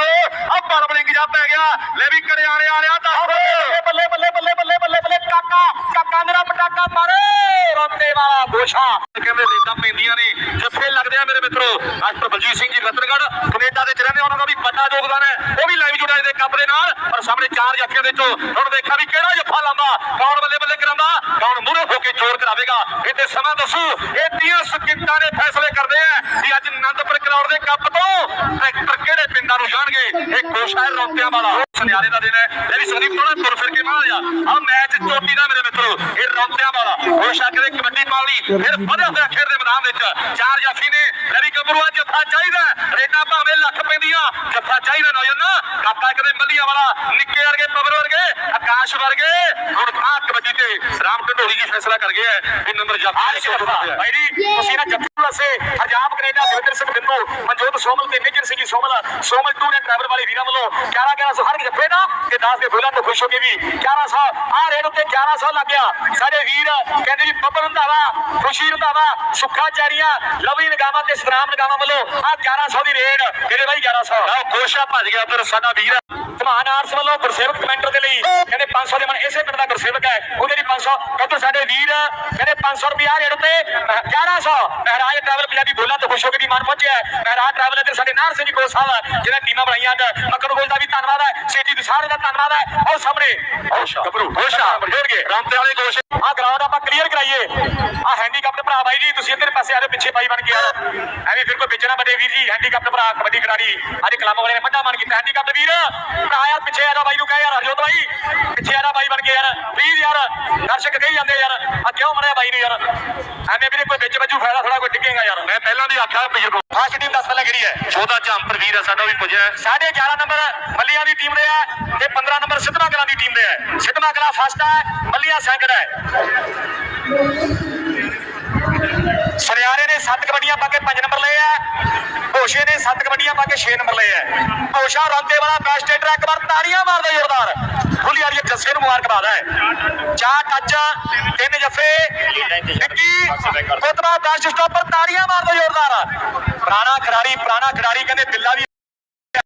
ਮਿੱਤਰੋ ਆ ਬਲ ਬਲਿੰਗ ਜਾ ਪੈ ਗਿਆ। ਲੈ ਵੀ ਕਰੇ ਆਲੇ ਆਲਿਆ ਦੱਸ ਬੱਲੇ ਬੱਲੇ ਬੱਲੇ ਬੱਲੇ ਬੱਲੇ ਬੱਲੇ ਕਾਕਾ ਕਾਕਾ ਮੇਰਾ ਪਟਾਕਾ ਮਾਰੇ ਰੋਤੇ ਵਾਲਾ ਗੋਸ਼ਾ ਕਹਿੰਦੇ ਰੇਡਾਂ ਪੈਂਦੀਆਂ ਨੇ ਜੱਫੇ ਲੱਗਦੇ ਆ ਮੇਰੇ ਮਿੱਤਰੋ। ਮਾਸਟਰ ਬਲਜੀਤ ਸਿੰਘ ਜੀ ਰਤਨਗੜ ਕੈਨੇਡਾ ਦੇ ਚ ਰਹਿੰਦੇ ਉਹਨਾਂ ਦਾ ਵੀ ਵੱਡਾ ਯੋਗਦਾਨ ਹੈ। ਉਹ ਵੀ ਲਾਈਵ ਜੁੜਾਏ ਦੇ ਕੱਪ ਦੇ ਨਾਲ। ਪਰ ਸਾਹਮਣੇ ਚਾਰ ਜੱਫਿਆਂ ਦੇ ਚੋਂ ਹੁਣ ਦੇਖਾਂ ਵੀ ਕਿਹੜਾ ਜੱਫਾ ਲਾਂਦਾ ਕੌਣ ਬੱਲੇ ਬੱਲੇ ਕਰਾਂਦਾ ਕੌਣ ਮੂਹਰੇ ਹੋ ਕੇ ਜ਼ੋਰ ਕਰਾਵੇਗਾ? ਇਹ ਤੇ ਸਮਾਂ ਦੱਸੂ ਇਹ ਤੀਆਂ ਸਕਿੰਟਾਂ ਦੇ ਫੈਸਲੇ ਕਰਦੇ ਆ ਵੀ ਅੱਜ ਆਨੰਦਪੁਰ ਕਰੌੜ ਦੇ ਕੱਪ ਤੋਂ ਟਰੈਕਟਰ ਕਿਹੜੇ ਪਿੰਡਾਂ ਨੂੰ ਜਾਣਗੇ ਇਹ ਕੋਸ਼ਾ ਹੈ ਰੌਂਤਿਆਂ ਵਾਲਾ। ਸੁਨਿਆਰੇ ਦਾ ਦਿਨ ਹੈ। ਇਹ ਵੀ ਸੰਦੀਪ ਥੋੜਾ ਤੁਰ ਫਿਰ ਕੇ ਮਾਰ ਜਾ ਆ ਮੈਚ ਚੋਟੀ ਦਾ ਮੇਰੇ ਮਿੱਤਰੋ ਇਹ ਰੌਂਤਿਆਂ ਵਾਲਾ। ਕੋਸ਼ਾ ਕਦੇ ਕਬੱਡੀ ਪਾ ਲਈ ਫਿਰ ਵਧਿਆ ਹੋਇਆ ਖੇਡ ਦੇ ਮੈਦਾਨ ਵਿੱਚ। ਚਾਰ ਜਾਫੀ ਨੇ ਰਵੀ ਗੱਭਰੂ ਅੱਜ ਜੱਫਾ ਚਾਹੀਦਾ ਰੇਟਾਂ ਭਾਵੇਂ ਲੱਖ ਪੈਂਦੀਆਂ ਜੱਫਾ ਚਾਹੀਦਾ ਨੌਜਵਾਨ। ਨਾ ਕਾਕਾ ਕਦੇ ਮੱਲੀਆਂ ਵਾਲਾ ਨਿੱਕੇ ਵਰਗੇ ਪਵਰ ਵਰਗੇ ਆਕਾਸ਼ ਵਰਗੇ। ਹੁਣ ਖਾ ਕਬੱਡੀ ਤੇ ਰਾਮ ਢੰਡੋਰੀ ਜੀ ਫੈਸਲਾ ਕਰ ਗਿਆ ਹੈ। ਵੀ ਨੰਬਰ ਜੱਫਾ ਭਾਈ ਜੀ ਤੁਸੀਂ ਨਾ ਜੱਫੂ ਲਸੇ ਹਰਜਾਬ ਬਿੰਦੂ ਮਨਜੋਤ ਸੋਮਲ ਤੇ major Singh Somal Somal tour and travel ਵਾਲੇ ਵੀਰਾਂ ਵੱਲੋਂ 11 1100 ਹਰ ਇੱਕ ਜੱਫੇ ਦਾ ਤੇ 10 ਦੇ ਫੁੱਲਾਂ ਤੋਂ ਖੁਸ਼ ਹੋ ਕੇ ਵੀ 1100 ਆਹ ਰੇਡ ਉੱਤੇ 1100 ਲੱਗ ਗਿਆ। ਸਾਡੇ ਵੀਰ ਕਹਿੰਦੇ ਜੀ ਬੱਬਰ ਰੰਧਾਵਾ ਖੁਸ਼ੀ ਰੰਧਾਵਾ ਸੁੱਖਾ ਚਾਰੀਆਂ ਲਵੀ ਨਗਾਵਾ ਤੇ ਸਤਨਾਮ ਨਗਾਵਾ ਵੱਲੋਂ ਆਹ 1100 ਦੀ ਰੇਡ ਕਿਹੜੇ ਬਾਈ 1100 ਲਓ ਕੋਸ਼ਾ ਭੱਜ ਗਿਆ ਫਿਰ ਸਾਡਾ ਵੀਰ। ਧਮਾਨ ਆਰਸ ਵੱਲੋਂ ਗੁਰਸੇਵਕ ਕਮੈਂਟਰ ਦੇ ਲਈ ਕਹਿੰਦੇ 500 ਦੇ ਮਨ ਇਸੇ ਪਿੰਡ ਦਾ ਗੁਰਸੇਵਕ ਹੈ। 500 ਕਹਿੰਦੇ ਸਾਡੇ ਵੀਰ ਕਹਿੰਦੇ 500 ਰੁਪਿਆ ਰੇਟ ਤੇ 1100 ਮਹਾਰਾਜ ਟਰੈਵਲ ਪੰਜਾਬੀ ਬੋਲਾ ਤੋਂ ਖੁਸ਼ ਹੋ ਕੇ ਵੀ ਮਨ ਪਹੁੰਚਿਆ। ਮਹਾਰਾਜ ਟਰੈਵਲ ਇੱਧਰ ਸਾਡੇ ਨਾਰ ਸਿੰਘ ਕੋਲ ਸਾਹਿਬ ਜਿਹਨੇ ਟੀਮਾਂ ਬਣਾਈਆਂ ਅੱਜ। ਮੱਕੜ ਗੋਲ ਦਾ ਵੀ ਧੰਨਵਾਦ ਹੈ ਸੇਠੀ ਦੇ ਸਾਰੇ ਦਾ ਧੰਨਵਾਦ ਹੈ। ਉਹ ਸਾਹਮਣੇ। ਕੋਸ਼ਾ ਕੋਸ਼ਾ ਜੋੜ ਕੇ। ਰਾਮਤੇ ਵਾਲੇ ਕੋਸ਼ ਆ ਗਰਾਊਂਡ ਆਪਾਂ ਕਲੀਅਰ ਕਰਾਈਏ। ਆ ਹੈਂਡੀਕੈਪ ਭਰਾ ਬਾਈ ਜੀ ਤੁਸੀਂ ਇੱਧਰ ਪਾਸੇ ਆ ਪਿੱਛੇ ਬਾਈ ਬਣ ਕੇ ਯਾਰ ਐਵੇਂ ਫਿਰ ਕੋਈ ਵੇਚਣਾ ਵੱਡੇ ਵੀਰ ਜੀ ਹੈਂਡੀਕੈਪ ਭਰਾ ਕਬੱਡੀ ਖਿਡਾਰੀ। ਅੱਜ ਕਲੱਬ ਵਾਲੇ ਨੇ ਵੱਡਾ ਮਨ ਕੀਤਾ। ਹੈਂਡੀਕੈਪ ਵੀਰ ਭਰਾ ਯਾਰ ਪਿੱਛੇ ਆ ਜਾ ਬਾਈ ਨੂੰ ਕਹਿ ਯਾਰ ਹਰਜੋਤ ਬਾਈ। ਪਿੱਛੇ ਆ ਜਾ ਬਾਈ ਬਣ ਕੇ ਯਾਰ। ਪਲੀਜ਼ ਯਾਰ ਦਰਸ਼ਕ ਕਹੀ ਜਾਂਦੇ ਯਾਰ ਆ ਕਿਉਂ ਮਰਿਆ ਬਾਈ ਨੂੰ ਯਾਰ? ਐਵੇਂ ਵੀਰੇ ਕੋਈ ਵਿੱਚ ਵੱਜੂ ਫਾਇਦਾ ਥੋੜਾ ਕੋਈ ਡਿੱਗੇਗਾ ਯਾਰ। ਮੈਂ ਪਹਿਲਾਂ ਵੀ ਆਖਿਆ ਬਜ਼ੁਰਗ ਫਾਸਟ ਟੀਮ ਦੱਸ ਪਹਿਲਾਂ ਕਿਹੜੀ ਹੈ? ਛੋਟਾ ਜੰਪਰ ਵੀਰ ਹੈ ਸਾਡਾ ਵੀ ਪੁੱਜਿਆ। ਹੈ। ਸਾਢੇ 11 ਨੰਬਰ ਮੱਲੀਆਂ ਦੀ ਟੀਮ ਦੇ ਹੈ ਤੇ 15 ਨੰਬਰ ਸਿੱਧਵਾਂ ਕਲਾਂ ਦੀ ਟੀਮ ਦੇ ਹੈ ਸਿੱਧਵਾਂ ਕਲਾਂ ਫਸਟ ਹੈ ਮੱਲੀਆਂ ਸੈਕੰਡ ਹੈ ਸੁਨਿਆਰੇ ਨੇ 7 ਕਬੱਡੀਆਂ ਪਾ ਕੇ 5 ਨੰਬਰ ਲਏ ਆ। ਘੋਸ਼ੇ ਨੇ 7 ਕਬੱਡੀਆਂ ਪਾ ਕੇ 6 ਨੰਬਰ ਲਏ ਆ। ਘੋਸ਼ਾ ਰੌਂਦੇ ਵਾਲਾ ਬੈਸਟ ਏਟਰ ਇੱਕ ਵਾਰ ਤਾੜੀਆਂ ਮਾਰਦਾ ਜ਼ੋਰਦਾਰ। ਖੁੱਲੀ ਵਾਲੀ ਜੱਸੇ ਨੂੰ ਮੁਬਾਰਕਬਾਦ ਹੈ ਚਾਰ ਟੱਚ ਤਿੰਨ ਜੱਫੇ, ਵਿੱਕੀ ਕੋਤਵਾ ਬੈਸਟ ਸਟਾਪਰ ਤਾੜੀਆਂ ਮਾਰਦਾ ਜ਼ੋਰਦਾਰ। ਪੁਰਾਣਾ ਖਿਡਾਰੀ ਪੁਰਾਣਾ ਖਿਡਾਰੀ ਕਹਿੰਦੇ ਬਿੱਲਾ ਵੀ